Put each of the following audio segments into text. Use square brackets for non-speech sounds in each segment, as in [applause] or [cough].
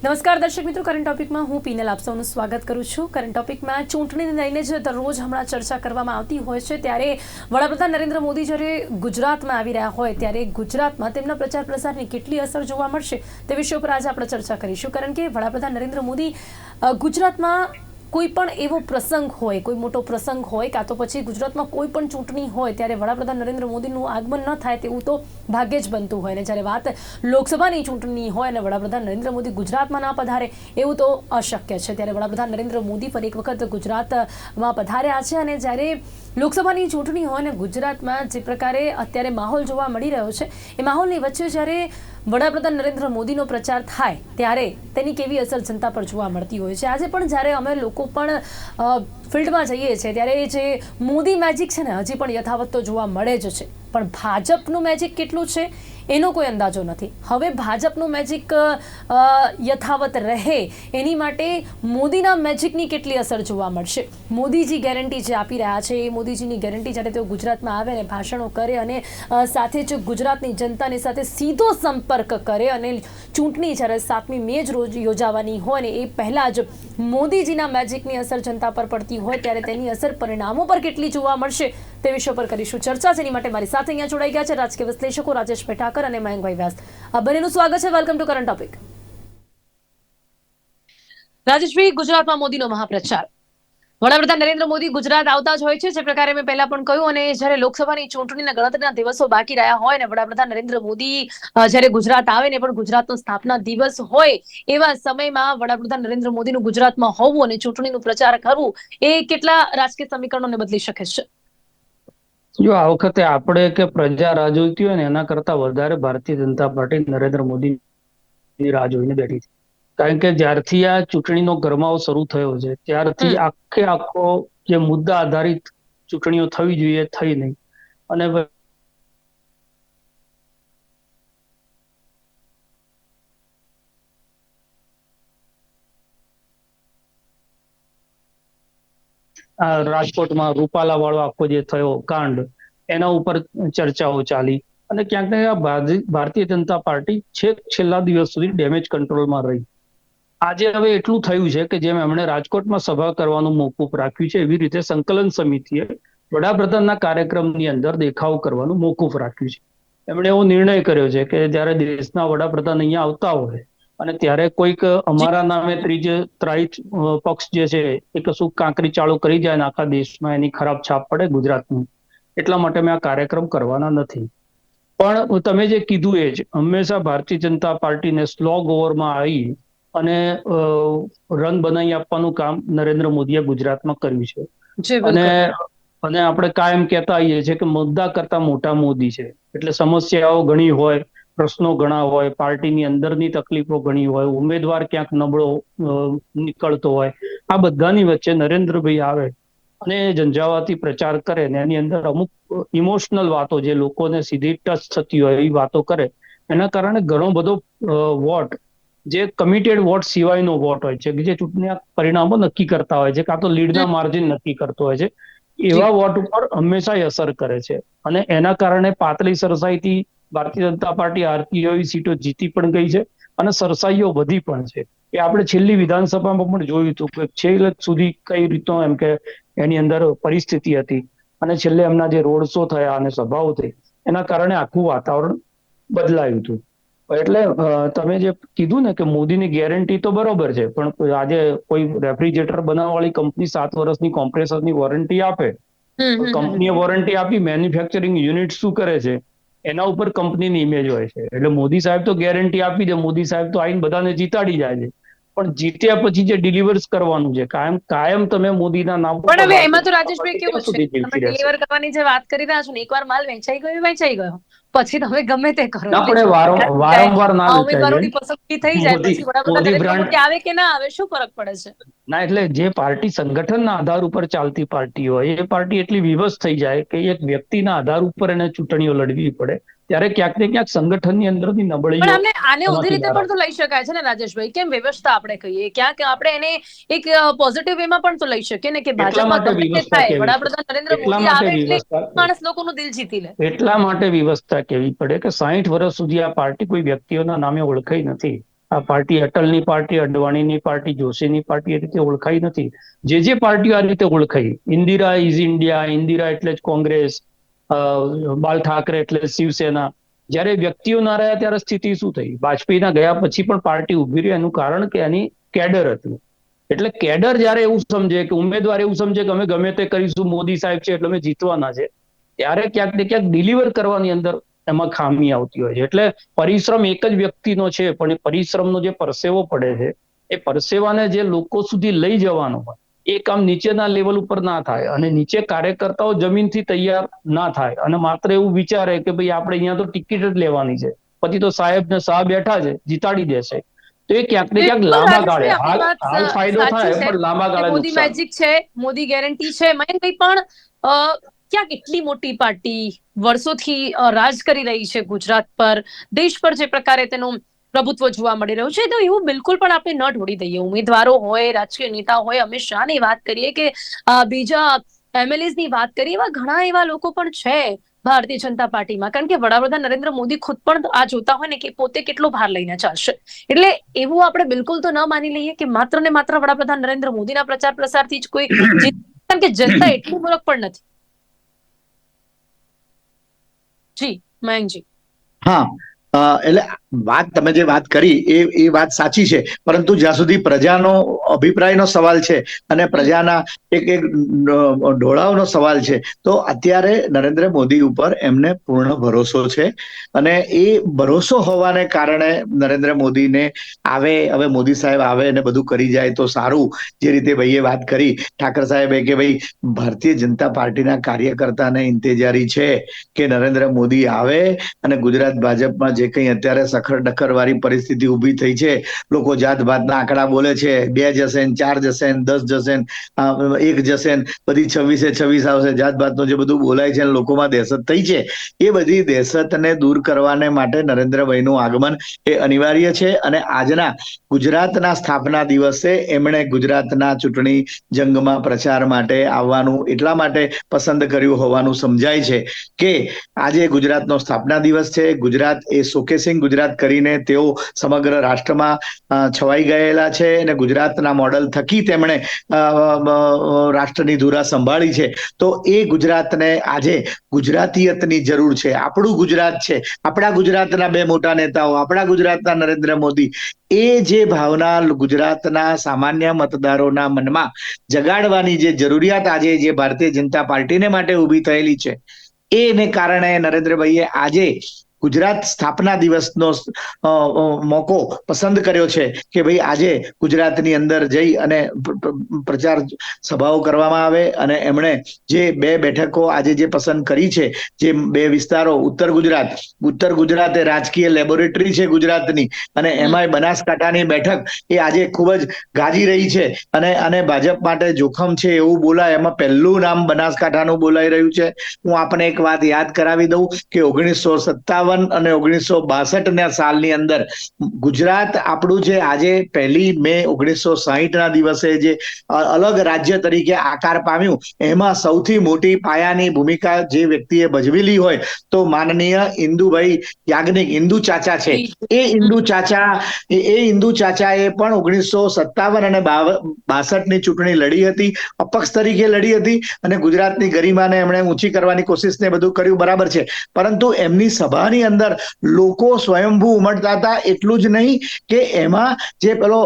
નમસ્કાર દર્શક મિત્રો કરંટ ટોપિકમાં હું પીનલ આપ સૌનું સ્વાગત કરું છું. કરંટ ટોપિકમાં ચૂંટણીને લઈને જ દરરોજ હમણાં ચર્ચા કરવામાં આવતી હોય છે. ત્યારે વડાપ્રધાન નરેન્દ્ર મોદી જ્યારે ગુજરાતમાં આવી રહ્યા હોય, ત્યારે ગુજરાતમાં તેમના પ્રચાર પ્રસારની કેટલી અસર જોવા મળશે તે વિષય ઉપર આજે આપણે ચર્ચા કરીશું. કારણ કે વડાપ્રધાન નરેન્દ્ર મોદી ગુજરાતમાં કોઈ પણ એવો પ્રસંગ હોય, કોઈ મોટો પ્રસંગ હોય કાં તો પછી ગુજરાતમાં કોઈ પણ ચૂંટણી હોય ત્યારે વડાપ્રધાન નરેન્દ્ર મોદીનું આગમન ન થાય તેવું તો ભાગ્યે જ બનતું હોય. ને જ્યારે વાત લોકસભાની ચૂંટણી હોય અને વડાપ્રધાન નરેન્દ્ર મોદી ગુજરાતમાં ના પધારે એવું તો અશક્ય છે. ત્યારે વડાપ્રધાન નરેન્દ્ર મોદી ફરી એક વખત ગુજરાતમાં પધાર્યા છે અને જ્યારે લોકસભાની ચૂંટણી હોય ને ગુજરાતમાં જે પ્રકારે અત્યારે માહોલ જોવા મળી રહ્યો છે, એ માહોલની વચ્ચે જ્યારે વડાપ્રધાન નરેન્દ્ર મોદીનો પ્રચાર થાય, ત્યારે તેની કેવી અસર જનતા પર જોવા મળતી હોય છે? આજે પણ જ્યારે અમે લોકો પણ ફિલ્ડમાં જઈએ છીએ, ત્યારે એ જે મોદી મેજિક છે ને, હજી પણ યથાવત તો જોવા મળે જ છે. પણ ભાજપનું મેજિક કેટલું છે? એનો કોઈ અંદાજો નથી. હવે ભાજપનું મેજિક યથાવત રહે એની માટે મોદીના મેજિકની કેટલી અસર જોવા મળશે? મોદીજી ગેરંટી જે આપી રહ્યા છે, એ મોદીજીની ગેરંટી જ્યારે તેઓ ગુજરાતમાં આવે અને ભાષણો કરે અને સાથે જ ગુજરાતની જનતાની સાથે સીધો સંપર્ક કરે અને ચૂંટણી જ્યારે સાતમી મે જ રોજ યોજાવાની હોય ને એ પહેલાં જ મોદીજીના મેજિકની અસર જનતા પર પડતી હોય ત્યારે તેની અસર પરિણામો પર કેટલી જોવા મળશે તે વિષય પર કરીશું ચર્ચા. જેની માટે મારી સાથે અહીંયા જોડાઈ ગયા છે રાજકીય વિશ્લેષકો રાજેશ પેઠાકર અને મયંકભાઈ વ્યાસ. આ બંનેનું સ્વાગત છે. Welcome to current topic Rajeshbhai ગુજરાતમાં મોદીનો મહાપ્રચાર. વડાપ્રધાન નરેન્દ્ર મોદી ગુજરાત આવતા જ હોય છે. જે પ્રકારે મેં પહેલા પણ કહ્યું અને જ્યારે લોકસભાની ચૂંટણીના ગણતરીના દિવસો બાકી રહ્યા હોય ને વડાપ્રધાન નરેન્દ્ર મોદી જ્યારે ગુજરાત આવે ને પણ ગુજરાતનો સ્થાપના દિવસ હોય એવા સમયમાં વડાપ્રધાન નરેન્દ્ર મોદીનું ગુજરાતમાં હોવું અને ચૂંટણીનું પ્રચાર કરવું એ કેટલા રાજકીય સમીકરણોને બદલી શકે છે? જો આ વખતે આપણે કે પ્રજા રાહ જોઈતી હોય ને એના કરતા વધારે ભારતીય જનતા પાર્ટી નરેન્દ્ર મોદીની રાહ જોઈને બેઠી છે. કારણ કે જ્યારથી આ ચૂંટણીનો ગરમાવો શરૂ થયો છે ત્યારથી આખે આખો જે મુદ્દા આધારિત ચૂંટણીઓ થવી જોઈએ થઈ નહીં. અને આ રાજકોટમાં રૂપાલા વાળો આખો જે થયો કાંડ એના ઉપર ચર્ચાઓ ચાલી અને ક્યાંક ને ક્યાંક ભારતીય જનતા પાર્ટી છેક છેલ્લા દિવસ સુધી ડેમેજ કંટ્રોલમાં રહી. આજે હવે એટલું થયું છે કે જેમ એમણે રાજકોટમાં સભા કરવાનું મોકૂફ રાખ્યું છે, એવી રીતે સંકલન સમિતિએ વડાપ્રધાનના કાર્યક્રમની અંદર દેખાવ કરવાનું મોકૂફ રાખ્યું છે. એમણે એવો નિર્ણય કર્યો છે કે જ્યારે દેશના વડાપ્રધાન અહીંયા આવતા હોય અને ત્યારે કોઈક અમારા નામે ત્રીજ, ત્રાઈ પક્ષ જે છે એ કશું કાંકરી ચાલુ કરી જાય ને આખા દેશમાં એની ખરાબ છાપ પડે ગુજરાતની એટલા માટે મેં આ કાર્યક્રમ કરવાના નથી. પણ તમે જે કીધું એ જ હંમેશા ભારતીય જનતા પાર્ટીને સ્લોગ ઓવરમાં આવી અને રન બનાવી આપવાનું કામ નરેન્દ્ર મોદીએ ગુજરાતમાં કર્યું છે. અને અને આપણે કાયમ કહેતા આવીએ છીએ કે મુદ્દા કરતા મોટા મોદી છે. એટલે સમસ્યાઓ ઘણી હોય પ્રશ્નો ઘણા હોય પાર્ટીની અંદરની તકલીફો ઘણી હોય ઉમેદવાર ક્યાંક નબળો નીકળતો હોય આ બધાની વચ્ચે નરેન્દ્રભાઈ આવે અને ઝંઝાવાતી પ્રચાર કરે ને એની અંદર અમુક ઇમોશનલ વાતો જે લોકોને સીધી ટચ થતી હોય એવી વાતો કરે એના કારણે ઘણો બધો વોટ જે કમિટેડ વોટ સિવાયનો વોટ હોય છે કે જે ચૂંટણી પરિણામો નક્કી કરતા હોય છે કાં તો લીડના માર્જિન નક્કી કરતો હોય છે એવા વોટ ઉપર હંમેશા એ અસર કરે છે. અને એના કારણે પાતળી સરસાઈથી ભારતીય જનતા પાર્ટી હારતી એવી સીટો જીતી પણ ગઈ છે અને સરસાઈઓ વધી પણ છે. એ આપણે છેલ્લી વિધાનસભામાં પણ જોયું હતું કે છેલ્લે સુધી કઈ રીતનો એમ કે એની અંદર પરિસ્થિતિ હતી અને છેલ્લે એમના જે રોડ શો થયા અને સભાઓ થઈ એના કારણે આખું વાતાવરણ બદલાયું હતું. એટલે તમે જે કીધું ને કે મોદીની ગેરંટી તો બરોબર છે પણ આજે કોઈ રેફ્રિજરેટર બનાવવાવાળી કંપની સાત વર્ષની કોમ્પ્રેસરની વોરંટી આપે. કંપનીએ વોરંટી આપી મેન્યુફેક્ચરિંગ યુનિટ શું કરે છે એના ઉપર કંપનીની ઇમેજ હોય છે. એટલે મોદી સાહેબ તો ગેરંટી આપી દે મોદી સાહેબ તો આઈને બધાને જીતાડી જાય છે. પણ જીત્યા પછી જે ડિલિવર કરવાનું છે કાયમ કાયમ તમે મોદીના નામ પણ હવે એમાં તો રાજેશભાઈ કેવું છે? તમે ડિલિવર કરવાની જે વાત કરી રહ્યા છો ને એકવાર માલ વેચાઈ ગયો વેચાઈ ગયો. પછી તમે ગમે તે કરો ના પણ વારંવાર ના ઉમેદવારોની પસંદગી થઈ જાય પછી વડાપ્રધાન આવે કે ના આવે શું ફરક પડે છે? ના એટલે જે પાર્ટી સંગઠનના આધાર ઉપર ચાલતી પાર્ટી હોય એ પાર્ટી એટલી વિવશ થઈ જાય કે એક વ્યક્તિના આધાર ઉપર એને ચૂંટણીઓ લડવી પડે. ત્યારે ક્યાંક ને ક્યાંક સંગઠનની અંદરની પણ નબળીઓ આને ઉધી રીતે પણ તો લઈ શકાય છે ને રાજેશભાઈ? કેમ વ્યવસ્થા આપણે કહીએ? ક્યાંક આપણે એને એક પોઝિટિવ વેમાં પણ તો લઈ શકીએ ને કે ભાજપમાં ગમે વ્યવસ્થા થાય વડાપ્રધાન નરેન્દ્ર મોદી આવે એટલે માણસ લોકોનું દિલ જીતી લે. એટલા માટે વ્યવસ્થા કેવી પડે કે સાહીઠ વર્ષ સુધી આ પાર્ટી કોઈ વ્યક્તિઓના નામે ઓળખાઈ નથી. આ પાર્ટી અટલની પાર્ટી અડવાણીની પાર્ટી જોશીની પાર્ટી એ રીતે ઓળખાઈ નથી. જે જે પાર્ટીઓ આ રીતે ઓળખાઈ ઇન્દિરા ઇઝ ઇન્ડિયા ઇન્દિરા એટલે જ કોંગ્રેસ બાલ ઠાકરે એટલે શિવસેના. જ્યારે વ્યક્તિઓ ના રહ્યા ત્યારે સ્થિતિ શું થઈ? વાજપેયીના ગયા પછી પણ પાર્ટી ઊભી રહી. એનું કારણ કે એની કેડર હતું. એટલે કેડર જ્યારે એવું સમજે કે ઉમેદવાર એવું સમજે કે અમે ગમે તે કરીશું, મોદી સાહેબ છે એટલે અમે જીતવાના છે, ત્યારે ક્યાંક ને ક્યાંક ડિલિવર કરવાની અંદર એમાં ખામી આવતી હોય છે. એટલે પરિશ્રમ એક જ વ્યક્તિનો છે, પણ એ પરિશ્રમનો જે પરસેવો પડે છે, એ પરસેવાને જે લોકો સુધી લઈ જવાનો હોય એ કામ નીચેના લેવલ ઉપર ના થાય અને નીચે કાર્યકર્તાઓ જમીનથી તૈયાર ના થાય. અને માત્ર એવું વિચારે કે ભાઈ આપણે અહીંયા તો ટિકિટ જ લેવાની છે. પછી તો સાહેબ ને શાહ બેઠા છે જીતાડી દેશે. તો એ ક્યાંક ને ક્યાંક લાંબા ગાળે. હાલ ફાયદો થાય પણ લાંબા ગાળે મોદી મેજિક છે મોદી ગેરંટી છે. મયંકભાઈ પણ ક્યાં ક્યાંક એટલી મોટી પાર્ટી વર્ષોથી રાજ કરી રહી છે ગુજરાત પર દેશ પર જે પ્રકારે તેનું પ્રભુત્વ જોવા મળી રહ્યું છે. તો એવું બિલકુલ પણ આપણે ન ઢોળી દઈએ. ઉમેદવારો હોય રાજકીય નેતા હોય અમિત શાહની વાત કરીએ કે બીજા એમએલએસની વાત કરીએ એવા ઘણા એવા લોકો પણ છે ભારતીય જનતા પાર્ટીમાં. કારણ કે વડાપ્રધાન નરેન્દ્ર મોદી ખુદ પણ આ જોતા હોય ને કે પોતે કેટલો ભાર લઈને ચાલશે. એટલે એવું આપણે બિલકુલ તો ન માની લઈએ કે માત્ર ને માત્ર વડાપ્રધાન નરેન્દ્ર મોદીના પ્રચાર પ્રસારથી જ કોઈ [coughs] કારણ કે જનતા એટલી મૂર્ખ પણ નથી. જી મયંકજી હા. એટલે વાત તમે જે વાત કરી એ એ વાત સાચી છે. પરંતુ જ્યાં સુધી પ્રજાનો અભિપ્રાયનો સવાલ છે અને પ્રજાના એક એક ઢોળાવનો સવાલ છે, તો અત્યારે નરેન્દ્ર મોદી ઉપર એમને પૂર્ણ ભરોસો છે. અને એ ભરોસો હોવાને કારણે નરેન્દ્ર મોદીને આવે, હવે મોદી સાહેબ આવે અને બધું કરી જાય તો સારું. જે રીતે ભાઈએ વાત કરી, ઠાકર સાહેબે કે ભાઈ, ભારતીય જનતા પાર્ટીના કાર્યકર્તાને ઇંતેજારી છે કે નરેન્દ્ર મોદી આવે અને ગુજરાત ભાજપમાં જે કંઈ અત્યારે સખર ડખરવાળી પરિસ્થિતિ ઊભી થઈ છે, લોકો જાત ભાતના આંકડા બોલે છે, બે જશે ને ચાર જશે ને દસ જશે ને એક જશે ને, બધી છવ્વીસે છવ્વીસ આવશે જાત ભાતનું જે બધું બોલાય છે લોકોમાં દહેશત થઈ છે. એ બધી દહેશતને દૂર કરવાને માટે નરેન્દ્રભાઈનું આગમન એ અનિવાર્ય છે અને આજના ગુજરાતના સ્થાપના દિવસે એમણે ગુજરાતના ચૂંટણી જંગમાં પ્રચાર માટે આવવાનું એટલા માટે પસંદ કર્યું હોવાનું સમજાય છે કે આજે ગુજરાતનો સ્થાપના દિવસ છે, ગુજરાત એ શોકેસિંગ ગુજરાત કરીને તેઓ સમગ્ર રાષ્ટ્રમાં છવાઈ ગયેલા છે અને ગુજરાતના મોડલ થકી તેમણે રાષ્ટ્રની ધુરા સંભાળી છે. તો એ ગુજરાતને આજે ગુજરાતીયતની જરૂર છે. આપણું ગુજરાત છે. આપણા ગુજરાતના બે મોટા નેતાઓ, આપણા ગુજરાતના નરેન્દ્ર મોદી, એ જે ભાવના ગુજરાતના સામાન્ય મતદારોના મનમાં જગાડવાની જે જરૂરિયાત આજે જે ભારતીય જનતા પાર્ટીને માટે ઊભી થયેલી છે, એને કારણે નરેન્દ્રભાઈએ આજે ગુજરાત સ્થાપના દિવસનો મોકો પસંદ કર્યો છે કે ભાઈ આજે ગુજરાતની અંદર જઈ અને પ્ર- પ્ર- પ્રચાર સભાઓ કરવામાં આવે અને એમણે જે બે બેઠકો આજે જે પસંદ કરી છે જે બે વિસ્તારો ઉત્તર ગુજરાત ઉત્તર ગુજરાત એ રાજકીય લેબોરેટરી છે ગુજરાતની અને એમાંય બનાસકાંઠાની બેઠક એ આજે ખૂબ જ ગાજી રહી છે અને અને ભાજપ માટે જોખમ છે એવું બોલાય એમાં પહેલું નામ બનાસકાંઠાનું બોલાઈ રહ્યું છે. હું આપને એક વાત યાદ કરાવી દઉં કે ઓગણીસો સત્તાવન અને ઓગણીસો બાસઠ ના સાલની અંદર ગુજરાત આપણું જે આજે પહેલી મે ઓગણીસો સાહીઠ ના દિવસે જે અલગ રાજ્ય તરીકે આકાર પામ્યું, એમાં સૌથી મોટી પાયાની ભૂમિકા જે વ્યક્તિએ ભજવેલી હોય તો માનનીય ઇન્દુભાઈ યાજ્ઞિક ઇન્દુ ચાચા છે. એ ઇન્દુ ચાચા, એ ઇન્દુ ચાચાએ પણ ઓગણીસો સત્તાવન અને બાસઠની ચૂંટણી લડી હતી, અપક્ષ તરીકે લડી હતી અને ગુજરાતની ગરિમાને એમણે ઊંચી કરવાની કોશિશ ને બધું કર્યું, બરાબર છે. પરંતુ એમની સભાની અંદર લોકો સ્વયંભૂ ઉમટતા હતા એટલું જ નહીં કે એમાં જે પેલો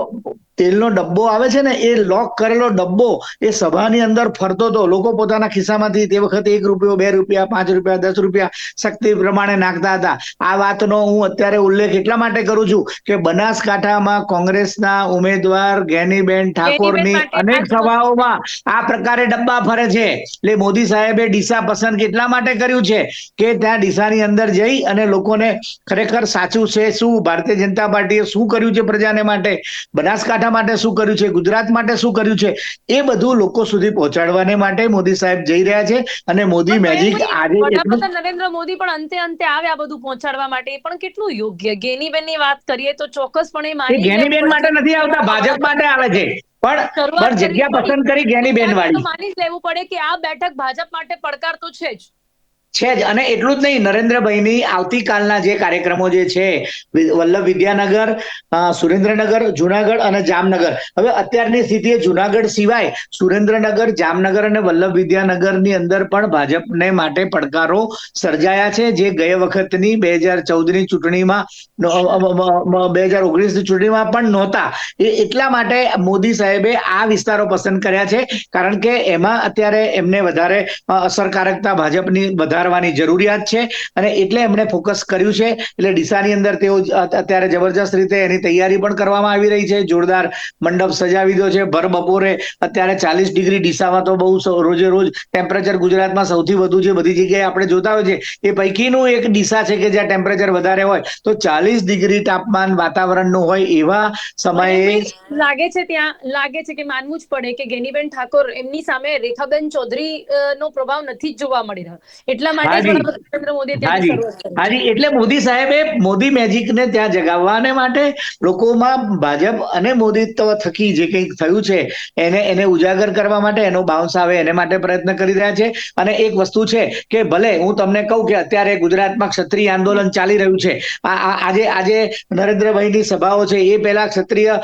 તેલનો ડબ્બો આવે છે ને એ લોક કરેલો ડબ્બો એ સભાની અંદર ફરતો હતો. લોકો પોતાના ખિસ્સામાંથી તે વખતે એક રૂપિયો બે રૂપિયા પાંચ રૂપિયા દસ રૂપિયા શક્તિ પ્રમાણે નાખતા હતા. આ વાતનો હું અત્યારે ઉલ્લેખ એટલા માટે કરું છું કે બનાસકાંઠામાં કોંગ્રેસના ઉમેદવાર ગેનીબેન ઠાકોરની અનેક સભાઓમાં આ પ્રકારે ડબ્બા ફરે છે. એટલે મોદી સાહેબે ડીસા પસંદ કેટલા માટે કર્યું છે? કે ત્યાં ડીસાની અંદર જઈ અને લોકોને ખરેખર સાચું છે શું? ભારતીય જનતા પાર્ટીએ શું કર્યું છે પ્રજાને માટે? બનાસકાંઠા માટે શું કર્યું છે ગુજરાત માટે શું કર્યું છે એ બધું લોકો સુધી પહોંચાડવાને માટે મોદી સાહેબ જઈ રહ્યા છે અને મોદી મેજિક આજે નરેન્દ્ર મોદી પણ અંતે અંતે આવ્યા બધું પહોંચાડવા માટે એ પણ કેટલું યોગ્ય? ગેનીબેનની વાત કરીએ તો ચોક્કસપણે લેવું માટે નથી આવતા ભાજપ માટે આવે છે. પણ જગ્યા પસંદ કરી ગેની બેન વાળી માની જ લેવું પડે કે આ બેઠક ભાજપ માટે પડકાર તો છે જ. છે જ. અને એટલું જ નહીં, નરેન્દ્રભાઈની આવતીકાલના જે કાર્યક્રમો જે છે વલ્લભ વિદ્યાનગર સુરેન્દ્રનગર, જુનાગઢ અને જામનગર. હવે અત્યારની સ્થિતિએ જુનાગઢ સિવાય સુરેન્દ્રનગર, જામનગર અને વલ્લભ વિદ્યાનગરની અંદર પણ ભાજપને માટે પડકારો સર્જાયા છે. જે ગયા વખતની બે હજાર ચૌદની ચૂંટણીમાં બે હજાર ઓગણીસની ચૂંટણીમાં પણ નહોતા. એ એટલા માટે મોદી સાહેબે આ વિસ્તારો પસંદ કર્યા છે. કારણ કે એમાં અત્યારે એમને વધારે અસરકારકતા ભાજપની વધારવાની જરૂરિયાત છે અને એટલે એમણે ફોકસ કર્યું છે. એટલે ડીસાની અંદર તેઓ અત્યારે જબરજસ્ત રીતે એની તૈયારી પણ કરવામાં આવી રહી છે. જોરદાર મંડપ સજાવી દો છે. ભર બપોરે અત્યારે ચાલીસ ડિગ્રી ડીસામાં તો બહુ રોજે રોજ ટેમ્પરેચર ગુજરાતમાં સૌથી વધુ છે બધી જગ્યાએ આપણે જોતા હોય છે એ પૈકીનું એક ડીસા છે કે જ્યાં ટેમ્પરેચર વધારે હોય. તો ચાલીસ ડિગ્રી તાપમાન વાતાવરણનું હોય એવા સમયે લાગે છે ત્યાં, લાગે છે કે માનવું જ પડે કે ગેનીબેન ઠાકોર એમની સામે રેખાબેન ચૌધરી નો પ્રભાવ નથી જ જોવા મળી રહ્યો. એટલા માટે. નરેન્દ્ર હાજી. એટલે મોદી સાહેબે મોદી મેજિકને ત્યાં જગાવવાને માટે લોકોમાં ભાજપ અને મોદીત્વ થકી જે કંઈક થયું છે એને એને ઉજાગર કરવા માટે એનો બાઉન્સ આવે એને માટે પ્રયત્ન કરી રહ્યા છે અને એક વસ્તુ છે કે ભલે હું તમને કહું કે અત્યારે ગુજરાતમાં ક્ષત્રિય આંદોલન ચાલી રહ્યું છે આજે આજે નરેન્દ્રભાઈની સભાઓ છે એ પહેલા ક્ષત્રિય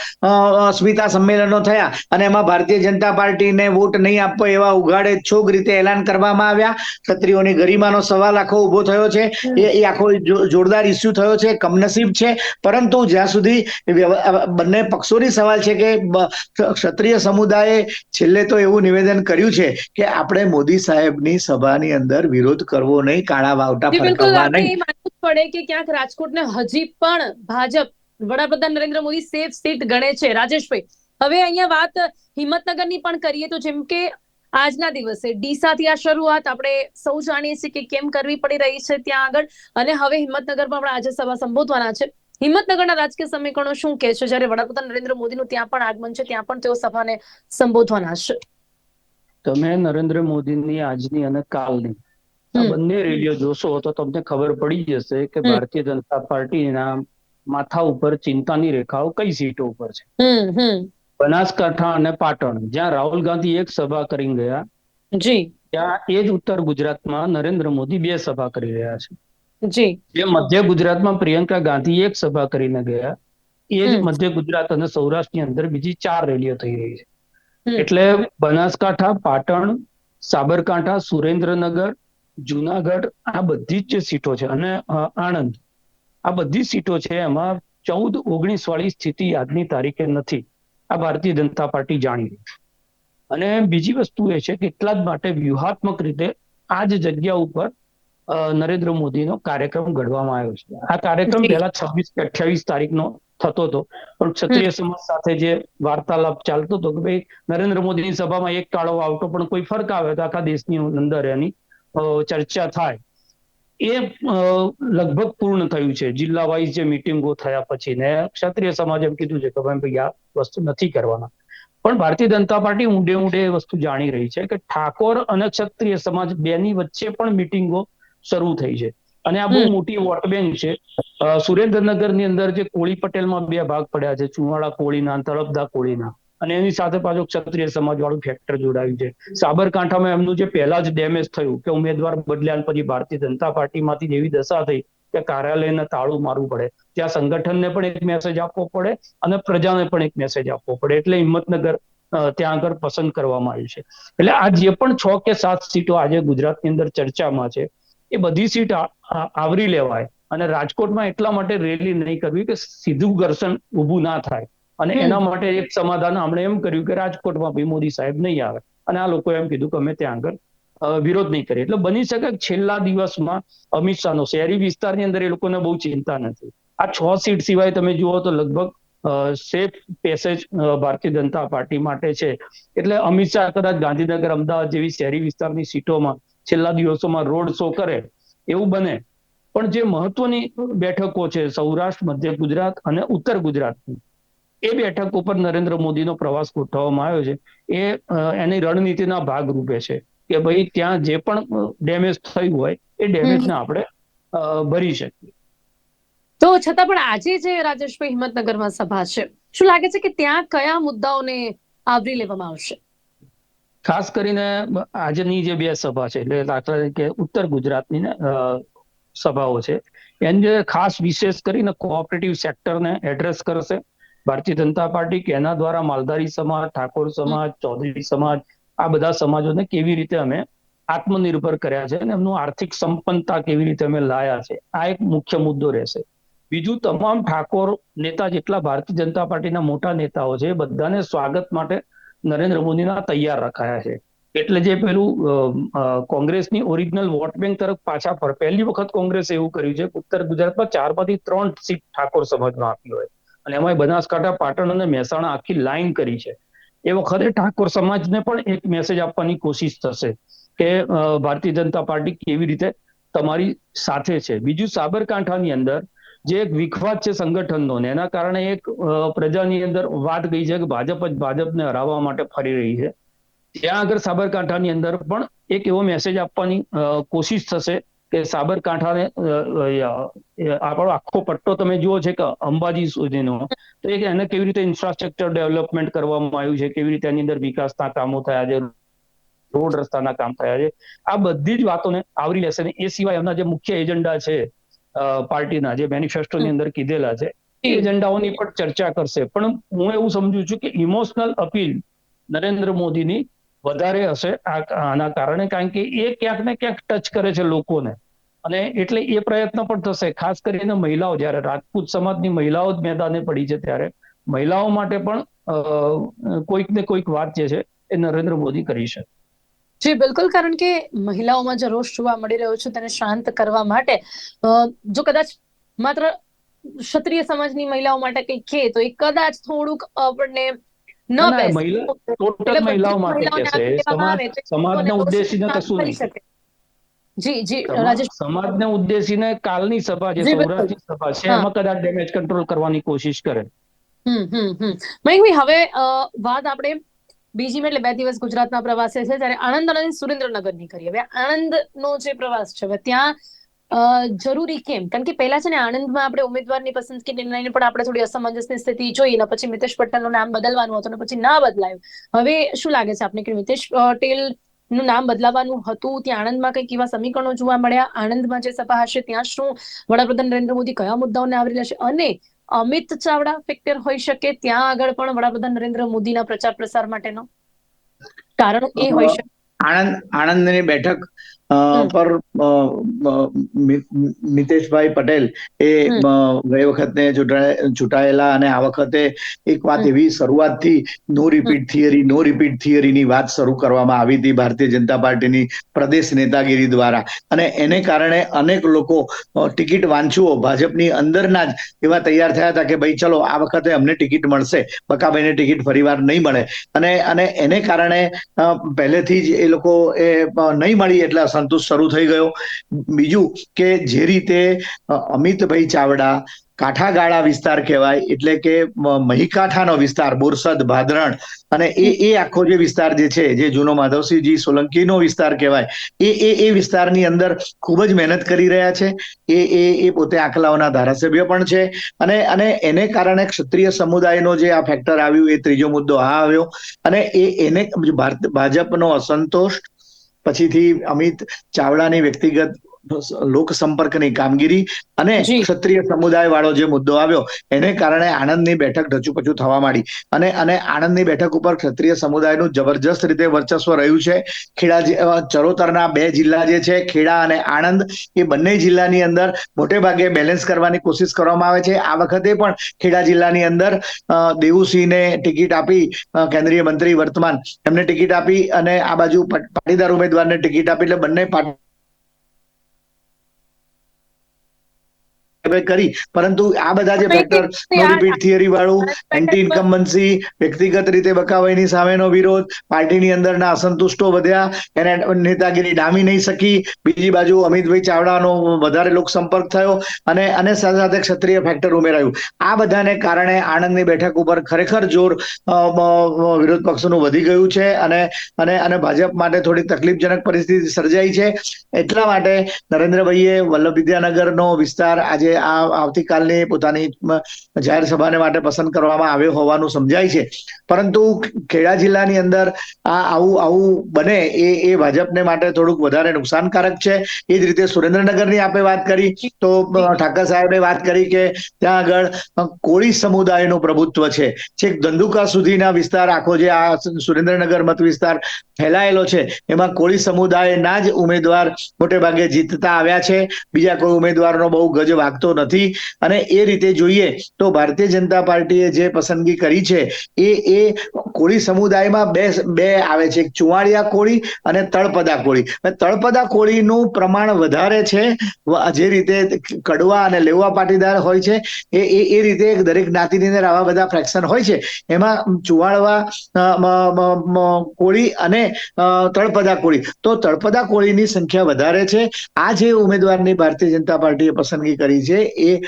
સ્મિતા સંમેલનો થયા અને એમાં ભારતીય જનતા પાર્ટીને વોટ નહીં આપવો એવા ઉઘાડે છોગ રીતે એલાન કરવામાં આવ્યા ક્ષત્રિયોની ગરિમાનો સવાલ આખો ઊભો થયો છે. એ એ આખો જોરદાર ઇસ્યુ થયો છે કમનસીબ છે. પરંતુ જ્યાં સુધી બંને પક્ષોની સવાલ છે કે ક્ષત્રિય સમુદાયે છેલ્લે તો એવું નિવેદન કર્યું છે કે આપણે મોદી સાહેબની સભાની અંદર વિરોધ કરવો નહીં કાળા વાવટા ફરકાવવા નહીં. માનવું પડે કે ક્યાંક રાજકોટને હજી પણ ભાજપ વડાપ્રધાન નરેન્દ્ર મોદી સેફ સીટ ગણે છે. રાજેશભાઈ હવે અહીંયા વાત હિંમતનગરની પણ કરીએ તો જેમ કે આજના દિવસે ડીસાથી આ શરૂઆત. આપણે સૌ જાણીએ છીએ કે કેમ કરવી પડી રહી છે ત્યાં આગળ. અને હવે હિંમતનગરમાં આપણે આજે સભા સંબોધવાના છે. હિંમતનગરના રાજકીય સમીકરણો શું કહે છે? જ્યારે વડાપ્રધાન નરેન્દ્ર મોદીનું ત્યાં પણ આગમન છે ત્યાં પણ તેઓ સભાને સંબોધવાના છે. તમે નરેન્દ્ર મોદીની આજની અને કાલની. આ બંને રેલીઓ જોશો તો તમને ખબર પડી જશે કે ભારતીય જનતા પાર્ટીના માથા ઉપર ચિંતાની રેખાઓ કઈ સીટો ઉપર છે? બનાસકાંઠા અને પાટણ જ્યાં રાહુલ ગાંધી એક સભા કરીને ગયા. જી. ત્યાં એ જ ઉત્તર ગુજરાતમાં નરેન્દ્ર મોદી બે સભા કરી રહ્યા છે. જી. જે મધ્ય ગુજરાતમાં પ્રિયંકા ગાંધી એક સભા કરીને ગયા. એ જ મધ્ય ગુજરાત અને સૌરાષ્ટ્રની અંદર બીજી ચાર રેલીઓ થઈ રહી છે. એટલે બનાસકાંઠા પાટણ સાબરકાંઠા સુરેન્દ્રનગર જુનાગઢ આ બધી જ સીટો છે અને આણંદ. આ બધી સીટો છે એમાં ચૌદ ઓગણીસ વાળી સ્થિતિ આજની તારીખે નથી. આ ભારતીય જનતા પાર્ટી જાણી રહી છે. અને બીજી વસ્તુ એ છે કે એટલા જ માટે વ્યૂહાત્મક રીતે આ જ જગ્યા ઉપર નરેન્દ્ર મોદીનો કાર્યક્રમ ઘડવામાં આવ્યો છે. આ કાર્યક્રમ પહેલા છવ્વીસ કે અઠ્યાવીસ તારીખનો થતો હતો. પણ ક્ષત્રિય સમાજ સાથે જે વાર્તાલાપ ચાલતો હતો કે ભાઈ નરેન્દ્ર મોદીની સભામાં એક ટાળો આવતો પણ કોઈ ફરક આવે તો આખા દેશની અંદર એની ચર્ચા થાય. એ લગભગ પૂર્ણ થયું છે. જિલ્લા વાઇઝ જે મિટિંગો થયા પછી ને ક્ષત્રિય સમાજ એમ કીધું છે કે ભાઈ આ વસ્તુ નથી કરવાના. પણ ભારતીય જનતા પાર્ટી ઊંડે ઊંડે એ વસ્તુ જાણી રહી છે કે ઠાકોર અને ક્ષત્રિય સમાજ બેની વચ્ચે પણ મિટિંગો શરૂ થઈ છે. અને આ બહુ મોટી વોટ બેંક છે સુરેન્દ્રનગરની અંદર જે કોળી પટેલમાં બે ભાગ પડ્યા છે. ચુવાડા કોળીના તળપદા કોળીના. અને એની સાથે પાછું ક્ષત્રિય સમાજ વાળું ફેક્ટર જોડાયું છે. સાબરકાંઠામાં એમનું જે પહેલા જ ડેમેજ થયું કે ઉમેદવાર બદલ્યા પછી ભારતીય જનતા પાર્ટીમાંથી જ એવી દશા થઈ કે કાર્યાલયને તાળું મારવું પડે. ત્યાં સંગઠનને પણ એક મેસેજ આપવો પડે અને પ્રજાને પણ એક મેસેજ આપવો પડે. એટલે હિંમતનગર ત્યાં આગળ પસંદ કરવામાં આવ્યું છે. એટલે આ જે પણ છ કે સાત સીટો આજે ગુજરાતની અંદર ચર્ચામાં છે, એ બધી સીટ આવરી લેવાય. અને રાજકોટમાં એટલા માટે રેલી નહીં કરવી કે સીધું ઘર્ષણ ઊભું ના થાય. અને એના માટે એક સમાધાન હમણે એમ કર્યું કે રાજકોટમાં બી મોદી સાહેબ નહીં આવે. અને આ લોકો એમ કીધું કે અમે ત્યાં આગળ વિરોધ નહીં કરીએ. એટલે બની શકે છેલ્લા દિવસમાં અમિત શાહનો શહેરી વિસ્તારની અંદર એ લોકોને બહુ ચિંતા નથી. આ છ સીટ સિવાય તમે જુઓ તો લગભગ safe passage Bharatiya Janata party માટે છે. એટલે અમિત શાહ કદાચ ગાંધીનગર અમદાવાદ જેવી શહેરી વિસ્તારની સીટોમાં છેલ્લા દિવસોમાં રોડ શો કરે એવું બને. પણ જે મહત્વની બેઠકો છે સૌરાષ્ટ્ર મધ્ય ગુજરાત અને ઉત્તર ગુજરાતની એ બેઠક ઉપર નરેન્દ્ર મોદીનો પ્રવાસ ગોઠવવામાં આવ્યો છે. એ એની રણનીતિના ભાગરૂપે છે કે ભાઈ ત્યાં જે પણ ડેમેજ થયું હોય એ ડેમેજને આપણે ભરી શકીએ. તો છતાં પણ આજે જે રાજેશભાઈ હિંમતનગરમાં સભા છે શું લાગે છે કે ત્યાં કયા મુદ્દાઓને આવરી લેવામાં આવશે? ખાસ કરીને આજની જે બે સભા છે એટલે દાખલા તરીકે ઉત્તર ગુજરાતની ને સભાઓ છે એની જે ખાસ વિશેષ કરીને કોઓપરેટિવ સેક્ટરને એડ્રેસ કરશે. ભારતીય જનતા પાર્ટી કે એના દ્વારા માલધારી સમાજ, ઠાકોર સમાજ, ચૌધરી સમાજ, આ બધા સમાજોને કેવી રીતે અમે આત્મનિર્ભર કર્યા છે અને એમનું આર્થિક સંપન્નતા કેવી રીતે અમે લાયા છે, આ એક મુખ્ય મુદ્દો રહેશે. બીજું, તમામ ઠાકોર નેતા જેટલા ભારતીય જનતા પાર્ટીના મોટા નેતાઓ છે બધાને સ્વાગત માટે નરેન્દ્ર મોદીના તૈયાર રખાયા છે. એટલે જે પેલું કોંગ્રેસની ઓરિજિનલ વોટ બેંક તરફ પાછા ફર, પહેલી વખત કોંગ્રેસે એવું કર્યું છે ઉત્તર ગુજરાતમાં ચારમાંથી ત્રણ સીટ ઠાકોર સમાજમાં આપી હોય. અને એમાં બનાસકાંઠા, પાટણ અને મહેસાણા આખી લાઈન કરી છે. એ વખતે ઠાકોર સમાજને પણ એક મેસેજ આપવાની કોશિશ થશે કે ભારતીય જનતા પાર્ટી કેવી રીતે તમારી સાથે છે. બીજું સાબરકાંઠાની અંદર જે એક વિખવાદ છે સંગઠનનો ને એના કારણે એક પ્રજાની અંદર વાત ગઈ છે કે ભાજપ જ ભાજપને હરાવવા માટે ફરી રહી છે. ત્યાં આગળ સાબરકાંઠાની અંદર પણ એક એવો મેસેજ આપવાની કોશિશ થશે કે સાબરકાંઠાને આપણો આખો પટ્ટો તમે જુઓ છે કે અંબાજી સુધીનો, તો એ એને કેવી રીતે ઇન્ફ્રાસ્ટ્રક્ચર ડેવલપમેન્ટ કરવામાં આવ્યું છે, કેવી રીતે એની અંદર વિકાસના કામો થયા છે, રોડ રસ્તાના કામ થયા છે, આ બધી જ વાતોને આવરી લેશે ને એ સિવાય એમના જે મુખ્ય એજન્ડા છે પાર્ટીના જે મેનિફેસ્ટોની અંદર કીધેલા છે, એ એજન્ડાઓની પણ ચર્ચા કરશે. પણ હું એવું સમજુ છું કે ઇમોશનલ અપીલ નરેન્દ્ર મોદીની વધારે હશે. આના કારણે કારણ કે એ ક્યાંક ને ક્યાંક ટચ કરે છે લોકોને. અને એટલે એ પ્રયત્ન પણ થશે. ખાસ કરીને મહિલાઓ. જ્યારે રાજપૂત સમાજની મહિલાઓ જ મેદાને પડી છે ત્યારે મહિલાઓ માટે પણ કોઈક ને કોઈક વાત જે છે એ નરેન્દ્ર મોદી કરી છે જી, બિલકુલ. કારણ કે મહિલાઓમાં જે રોષ જોવા મળી રહ્યો છે તેને શાંત કરવા માટે જો કદાચ માત્ર ક્ષત્રિય સમાજની મહિલાઓ માટે કંઈક કહે તો એ કદાચ થોડુંક આપણને ન ના, ના. મહિલા- ટોટલ મહિલાઓ માટે. સમાજ- સમાજને ઉદ્દેશીને કશું નહીં. જી જી રાજેશ સમાજને ઉદ્દેશીને કાલની સભા જે સૌરાષ્ટ્રની સભા છે એમાં કદાચ ડેમેજ કંટ્રોલ કરવાની કોશિશ કરે હમ હમ હમ મયંકભાઈ હવે વાત આપણે બીજી એટલે બે દિવસ ગુજરાતના પ્રવાસે છે ત્યારે આણંદ અને સુરેન્દ્રનગરની કરીએ હવે આણંદનો જે પ્રવાસ છે હવે ત્યાં જરૂરી કેમ? કારણ કે પહેલા છે ને આણંદમાં આપણે ઉમેદવારની પસંદગીને લઈને પણ આપણે થોડી અસમંજસની સ્થિતિ જોઈ અને પછી મિતેશ પટેલનું નામ બદલવાનું હતું અને પછી ના બદલાયું. હવે શું લાગે છે આપને કે મિતેશ પટેલનું નામ બદલાવાનું હતું? ત્યાં આણંદમાં કંઈક એવા સમીકરણો જોવા મળ્યા. આણંદમાં જે સભા હશે ત્યાં શું વડાપ્રધાન નરેન્દ્ર મોદી કયા મુદ્દાઓને આવરી લેશે? અને અમિત ચાવડા ફેક્ટર હોઈ શકે? ત્યાં આગળ પણ વડાપ્રધાન નરેન્દ્ર મોદીના પ્રચાર પ્રસાર માટેનો. કારણ એ હોઈ શકે. આણંદ આણંદની બેઠક. પર મિતેશભાઈ પટેલ એ ગઈ વખતે ચૂંટાયેલા અને આ વખતે એક વાત એવી શરૂઆતથી no repeat theory no repeat થિયરીની વાત શરૂ કરવામાં આવી હતી ભારતીય જનતા પાર્ટીની પ્રદેશ નેતાગીરી દ્વારા. અને એને કારણે અનેક લોકો ટિકિટ વાંચુઓ. ભાજપની અંદરના જ એવા તૈયાર થયા હતા કે ભાઈ ચલો આ વખતે અમને ટિકિટ મળશે. બકાભાઈને ટિકિટ ફરીવાર નહીં મળે. અને અને એને કારણે પહેલેથી જ એ લોકો એ નહીં મળી એટલે અસંતોષ શરૂ થઈ ગયો. બીજું કે જે રીતે અમિતભાઈ ચાવડા કાંઠાગાળા વિસ્તાર કહેવાય, એટલે કે મહીકાંઠાનો વિસ્તાર, બોરસદ, ભાદરણ અને એ એ આખો જે વિસ્તાર જે છે, જે જૂનો માધવસિંહજી સોલંકીનો વિસ્તાર કહેવાય, એ એ એ વિસ્તારની અંદર ખૂબ જ મહેનત કરી રહ્યા છે. એ એ એ પોતે આંકલાઓના ધારાસભ્ય પણ છે અને અને એને કારણે ક્ષત્રિય સમુદાયનો જે આ ફેક્ટર આવ્યું, એ ત્રીજો મુદ્દો આ આવ્યો અને એ, એને ભાજપનો અસંતોષ પછીથી અમિત ચાવડાની વ્યક્તિગત લોક સંપર્કની કામગીરી અને ક્ષત્રિય સમુદાય વાળો જે મુદ્દો આવ્યો એને કારણે આણંદની બેઠક ઢચુપચુ થવા માંડી. અને અને આણંદની બેઠક ઉપર ક્ષત્રિય સમુદાયનું જબરજસ્ત રીતે વર્ચસ્વ રહ્યું છે. ખેડા ચરોતરના બે જિલ્લા જે છે ખેડા અને આણંદ એ બંને જિલ્લાની અંદર મોટે ભાગે બેલેન્સ કરવાની કોશિશ કરવામાં આવે છે. આ વખતે પણ ખેડા જિલ્લાની અંદર દેવુસિંહને ટિકિટ આપી કેન્દ્રીય મંત્રી વર્તમાન એમને ટિકિટ આપી અને આ બાજુ પટ- પાટીદાર ઉમેદવારને ટિકિટ આપી. એટલે બંને પાર્ટી કરી. પરંતુ આ બધા જે ફેક્ટર નો રિપીટ થિયરી વાળું એન્ટી ઇન્કમ્બન્સી વ્યક્તિગત રીતે બકાવાઈની સામેનો વિરોધ પાર્ટીની અંદરના અસંતુષ્ટો વધ્યા એને નેતાગીરી ડામી નહીં શકી. બીજી બાજુ અમિતભાઈ ચાવડાનો વધારે લોક સંપર્ક થયો અને અને સાથે સાથે ક્ષત્રિય ફેક્ટર ઉમેરાયું. આ બધાને કારણે આણંદની બેઠક ઉપર ખરેખર જોર વિરોધ પક્ષનું વધી ગયું છે અને અને અને ભાજપ માટે થોડી તકલીફજનક પરિસ્થિતિ સર્જાઈ છે. એટલા માટે નરેન્દ્રભાઈએ વલ્લભ વિદ્યાનગરનો વિસ્તાર આજે આ આવતીકાલની પોતાની જાહેર સભાને માટે પસંદ કરવામાં આવ્યો હોવાનું સમજાય છે. પરંતુ ખેડા જિલ્લાની અંદર આ આવું આવું બને એ એ ભાજપને માટે થોડુંક વધારે નુકસાનકારક છે. એ જ રીતે સુરેન્દ્રનગરની આપે વાત કરી તો ઠાકર સાહેબે વાત કરી કે ત્યાં આગળ કોળી સમુદાયનું પ્રભુત્વ છે. છેક ધંધુકા સુધીના વિસ્તાર આખો જે આ સુરેન્દ્રનગર મત વિસ્તાર ફેલાયેલો છે, એમાં કોળી સમુદાયના જ ઉમેદવાર મોટે ભાગે જીતતા આવ્યા છે. બીજા કોઈ ઉમેદવારનો બહુ ગજ વાગતો નથી. અને એ રીતે જોઈએ તો ભારતીય જનતા પાર્ટીએ જે પસંદગી કરી છે, એ એ કોળી સમુદાયમાં બે બે આવે છે. ચુવાડિયા કોળી અને તળપદા કોળી. તળપદા કોળીનું પ્રમાણ વધારે છે. જે રીતે કડવા અને લેવા પાટીદાર હોય છે, એ એ રીતે દરેક જ્ઞાતિની અંદર આવા બધા ફ્રેક્શન હોય છે. એમાં ચુવાડવા કોળી અને તળપદા કોળી. તો તળપદા કોળીની સંખ્યા વધારે છે. આ જે ઉમેદવારની ભારતીય જનતા પાર્ટીએ પસંદગી કરી છે એ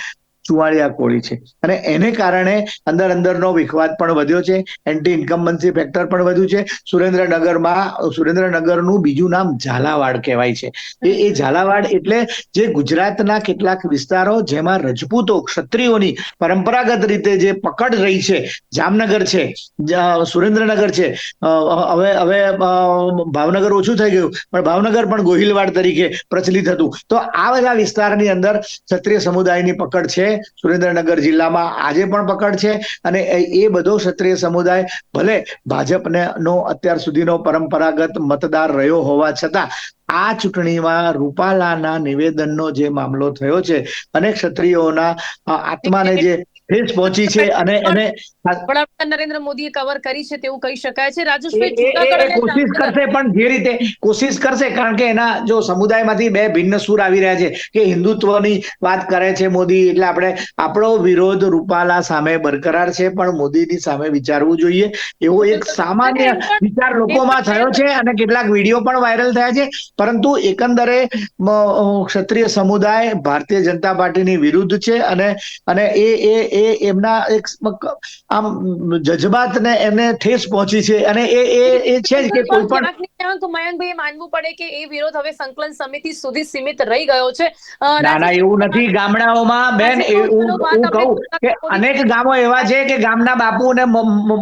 ચુવાડિયા કોળી છે. અને એને કારણે અંદર અંદરનો વિખવાદ પણ વધ્યો છે. એન્ટી ઇન્કમ્બન્સી ફેક્ટર પણ વધ્યું છે. સુરેન્દ્રનગરમાં, સુરેન્દ્રનગરનું બીજું નામ ઝાલાવાડ કહેવાય છે. એ એ ઝાલાવાડ એટલે જે ગુજરાતના કેટલાક વિસ્તારો જેમાં રજપૂતો, ક્ષત્રિયોની પરંપરાગત રીતે જે પકડ રહી છે, જામનગર છે સુરેન્દ્રનગર છે હવે હવે ભાવનગર ઓછું થઈ ગયું, પણ ભાવનગર પણ ગોહિલવાડ તરીકે પ્રચલિત હતું. તો આ બધા વિસ્તારની અંદર ક્ષત્રિય સમુદાયની પકડ છે. સુરેન્દ્રનગર જિલ્લામાં આજે પણ પકડ છે અને એ- બધો ક્ષત્રિય સમુદાય ભલે ભાજપને નો અત્યાર સુધીનો પરંપરાગત મતદાર રહ્યો હોવા છતાં આ ચૂંટણીમાં રૂપાલાના નિવેદનનો જે મામલો થયો છે અને ક્ષત્રિયોના આત્માને જે ઠેસ પહોંચી છે અને એને વડાપ્રધાન નરેન્દ્ર મોદીએ કવર કરી છે તેવું કહી શકાય છે. રાજેશભાઈ કોશિશ કરશે પણ જે રીતે કોશિશ કરશે કારણ કે એના જો સમુદાયમાંથી બે ભિન્ન સૂર આવી રહ્યા છે કે હિન્દુત્વની વાત કરે છે મોદી એટલે આપણે આપણો વિરોધ રૂપાલા સામે બરકરાર છે પણ મોદીની સામે વિચારવું જોઈએ. એવો એક સામાન્ય વિચાર લોકોમાં થયો છે અને કેટલાક વીડિયો પણ વાયરલ થયા છે. પરંતુ એકંદરે ક્ષત્રિય સમુદાય ભારતીય જનતા પાર્ટીની વિરુદ્ધ છે અને અને એ એ એ એમના એક આમ જજબાતને એને ઠેસ પહોંચી છે અને એ એ એ છે જ કે કોઈ પણ ક્યાંક ને માનવું પડે કે એ વિરોધ હવે સંકલન સમિતિ સુધી સીમિત રહી ગયો છે. ના ના એવું નથી. ગામડાઓમાં બેન એવું હું કહું કે અનેક ગામો એવા છે કે ગામના બાપુ અને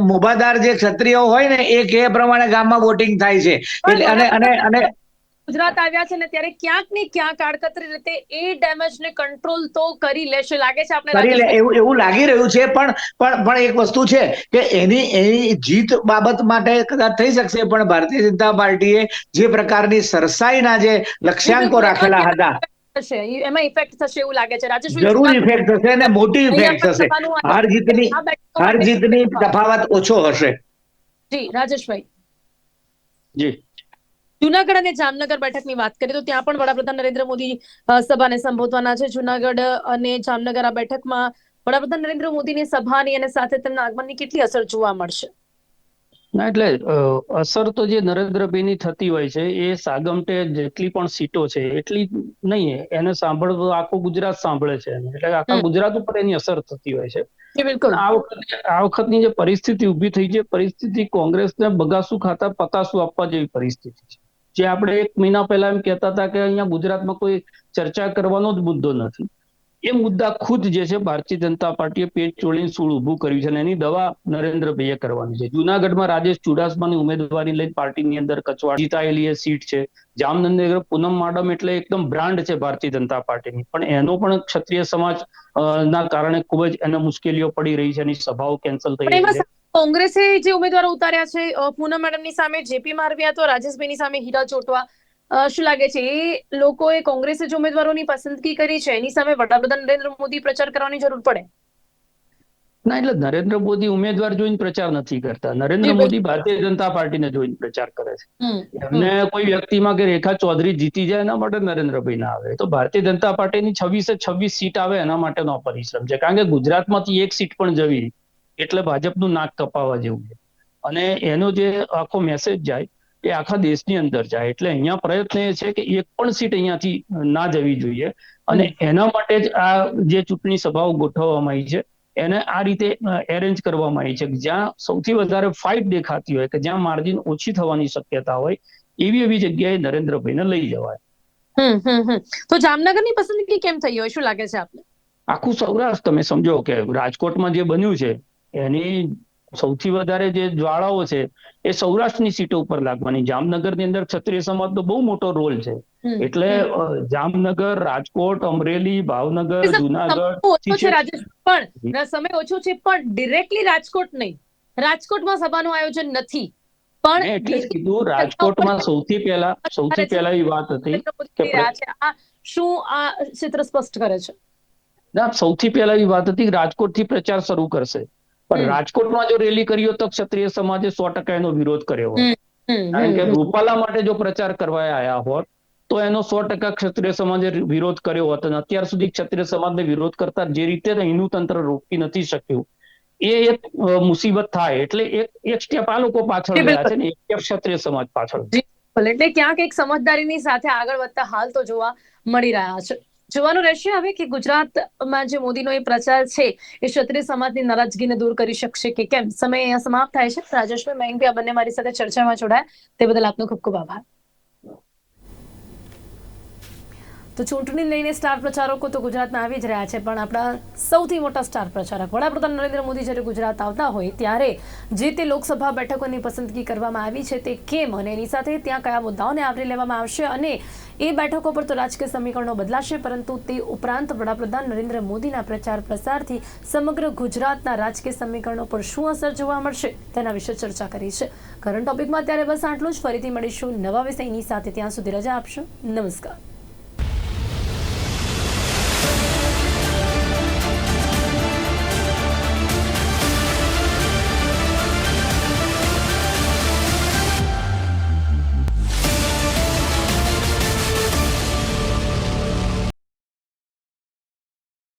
મોભાદાર જે ક્ષત્રિયો હોય ને એ કે પ્રમાણે ગામમાં વોટિંગ થાય છે. અને અને અને ગુજરાત આવ્યા છે ને ત્યારે ક્યાંક ને ક્યાંક આડકતરી રીતે એ ડેમેજ ને કંટ્રોલ તો કરી લેશે. લાગે છે આપણે કરી લે એવું એવું લાગી રહ્યું છે પણ પણ પણ એક વસ્તુ છે કે એની એની જીત બાબત માટે કદાચ થઈ શકશે પણ ભારતીય જનતા પાર્ટીએ જે પ્રકારની સરસાઈના જે લક્ષ્યાંકો રાખેલા હતા થશે. એમાં ઇફેક્ટ થશે એવું લાગે છે. રાજેશભાઈ જરૂર ઇફેક્ટ થશે અને મોટી ઇફેક્ટ થશે. હાર જીતની હાર જીતની તફાવત ઓછો હશે. જી રાજેશભાઈ. જી. જુનાગઢ અને જામનગર બેઠકની વાત કરીએ તો ત્યાં પણ વડાપ્રધાન નરેન્દ્ર મોદી સભાને સંબોધવાના છે. જુનાગઢ અને જામનગર આ બેઠકમાં વડાપ્રધાન નરેન્દ્ર મોદીની સભાની અને સાથે તેમના આગમનની કેટલી અસર જોવા મળશે? ના એટલે અસર તો જે નરેન્દ્રભાઈની થતી હોય છે એ સાગમટે જેટલી પણ સીટો છે એટલી નહીં એને સાંભળવું આખું ગુજરાત સાંભળે છે. એટલે આખા ગુજરાત ઉપર એની અસર થતી હોય છે. બિલકુલ. આ વખતે આ વખતની જે પરિસ્થિતિ ઊભી થઈ છે પરિસ્થિતિ કોંગ્રેસને બગાસું ખાતા પતાસું આપવા જેવી પરિસ્થિતિ છે. જે આપણે એક મહિના પહેલા એમ કહેતા હતા કે અહીંયા ગુજરાતમાં કોઈ ચર્ચા કરવાનો જ મુદ્દો નથી. એ મુદ્દા ખુદ જે છે ભારતીય જનતા પાર્ટીએ પેટ ચોળીને સૂળ ઉભું કર્યું છે અને એની દવા નરેન્દ્રભાઈએ કરવાની છે. જુનાગઢમાં રાજેશ ચુડાસમાની ઉમેદવારી લઈને પાર્ટીની અંદર કચવાડ જીતાયેલી એ સીટ છે. જામનગર પૂનમ માડમ એટલે એકદમ બ્રાન્ડ છે ભારતીય જનતા પાર્ટીની. પણ એનો પણ ક્ષત્રિય સમાજ ના કારણે ખૂબ જ એને મુશ્કેલીઓ પડી રહી છે, એની સભાઓ કેન્સલ થઈ રહી છે. કોંગ્રેસે જે ઉમેદવારો ઉતાર્યા છે પૂનમ મેડમની સામે જેપી મારવિયા તો રાજેશભાઈની સામે હીરા ચોટવા. શું લાગે છે? એ લોકોએ કોંગ્રેસે જે ઉમેદવારોની પસંદગી કરી છે એની સામે વડાપ્રધાન નરેન્દ્ર મોદી પ્રચાર કરવાની જરૂર પડે? ના એટલે નરેન્દ્ર મોદી ઉમેદવાર જોઈને પ્રચાર નથી કરતા. નરેન્દ્ર મોદી ભારતીય જનતા પાર્ટીને જોઈને પ્રચાર કરે છે. એમને કોઈ વ્યક્તિમાં કે રેખા ચૌધરી જીતી જાય એના માટે નરેન્દ્રભાઈ ના આવે. તો ભારતીય જનતા પાર્ટીની છવ્વીસે છવ્વીસ સીટ આવે એના માટેનો પરિશ્રમ છે. કારણ કે ગુજરાતમાંથી એક સીટ પણ જવી એટલે ભાજપનું નાક કપાવા જેવું છે. અને એનો જે આખો મેસેજ જાય એ આખા દેશની અંદર જાય. એટલે અહીંયા પ્રયત્ન એ છે કે એક પણ સીટ અહીંયાથી ના જવી જોઈએ. અને એના માટે જ આ જે ચૂંટણી સભાઓ ગોઠવવામાં આવી છે એને આ રીતે એરેન્જ કરવામાં આવી છે કે જ્યાં સૌથી વધારે ફાઇટ દેખાતી હોય કે જ્યાં માર્જિન ઓછી થવાની શક્યતા હોય એવી એવી જગ્યાએ નરેન્દ્રભાઈને લઈ જવાય. તો જામનગરની પસંદગી કેમ થઈ હોય? શું લાગે છે આપને? આખું સૌરાષ્ટ્ર તમે સમજો કે રાજકોટમાં જે બન્યું છે એની સૌથી વધારે જે જ્વાળાઓ છે એ સૌરાષ્ટ્રની સીટો ઉપર લાગવાની. જામનગરની અંદર ક્ષત્રિય સમાજનો બહુ મોટો રોલ છે. એટલે જામનગર રાજકોટ અમરેલી ભાવનગર જુનાગઢ ઓછો છે રાજેશ પણ સમય ઓછો છે પણ ડિરેક્ટલી રાજકોટ નહીં. રાજકોટમાં સભાનું આયોજન નથી. પણ એટલે કીધું રાજકોટમાં સૌથી પહેલા સૌથી પહેલા એ વાત હતી આ શું આ ચિત્ર સ્પષ્ટ કરે છે? ના સૌથી પહેલા એ વાત હતી કે રાજકોટથી પ્રચાર શરૂ કરશે. પણ રાજકોટમાં જો રેલી કર્યો તો ક્ષત્રિય સમાજે સો ટકા એનો વિરોધ કર્યો હોત કારણ કે રૂપાલા માટે જો પ્રચાર કરવા આવ્યા હોત તો એનો સો ટકા ક્ષત્રિય સમાજે વિરોધ કર્યો હોત અને અત્યાર સુધી ક્ષત્રિય સમાજને વિરોધ કરતા જે રીતે હિન્દુ તંત્ર રોકી નથી શક્યું એ એક મુસીબત થાય. એટલે એક એક સ્ટેપ આ લોકો પાછળ ગયા છે ને એક સ્ટેપ ક્ષત્રિય સમાજ પાછળ. એટલે ક્યાંક એક સમજદારીની સાથે આગળ વધતા હાલ તો જોવા મળી રહ્યા છે. જોવાનું રહેશે હવે કે ગુજરાતમાં જે મોદીનો એ પ્રચાર છે, એ ક્ષત્રિય સમાજની નારાજગીને દૂર કરી શકશે કે કેમ? સમય અહીંયા સમાપ્ત થાય છે. રાજેશભાઈ મયંકભાઈ આ બંને મારી સાથે ચર્ચામાં જોડાયા. તે બદલ આપનો ખૂબ ખૂબ આભાર. તો ચૂંટણી લઈને સ્ટાર પ્રચારકો તો ગુજરાતમાં આવી જ રહ્યા છે, પણ આપણા સૌથી મોટા સ્ટાર પ્રચારક વડાપ્રધાન નરેન્દ્ર મોદી જ્યારે ગુજરાત આવતા હોય ત્યારે જે તે લોકસભા બેઠકોની પસંદગી કરવામાં આવી છે તે કેમ અને એની સાથે ત્યાં કયા મુદ્દાઓને આવરી લેવામાં આવશે અને એ બેઠકો પર તો રાજકીય સમીકરણો બદલાશે, પરંતુ તે ઉપરાંત વડાપ્રધાન નરેન્દ્ર મોદીના પ્રચાર પ્રસારથી સમગ્ર ગુજરાતના રાજકીય સમીકરણો પર શું અસર જોવા મળશે તેના વિશે ચર્ચા કરી છે. કરંટ ટોપિકમાં અત્યારે બસ આટલું જ. ફરીથી મળીશું નવા વિષયની સાથે. ત્યાં સુધી રજા આપશો. નમસ્કાર.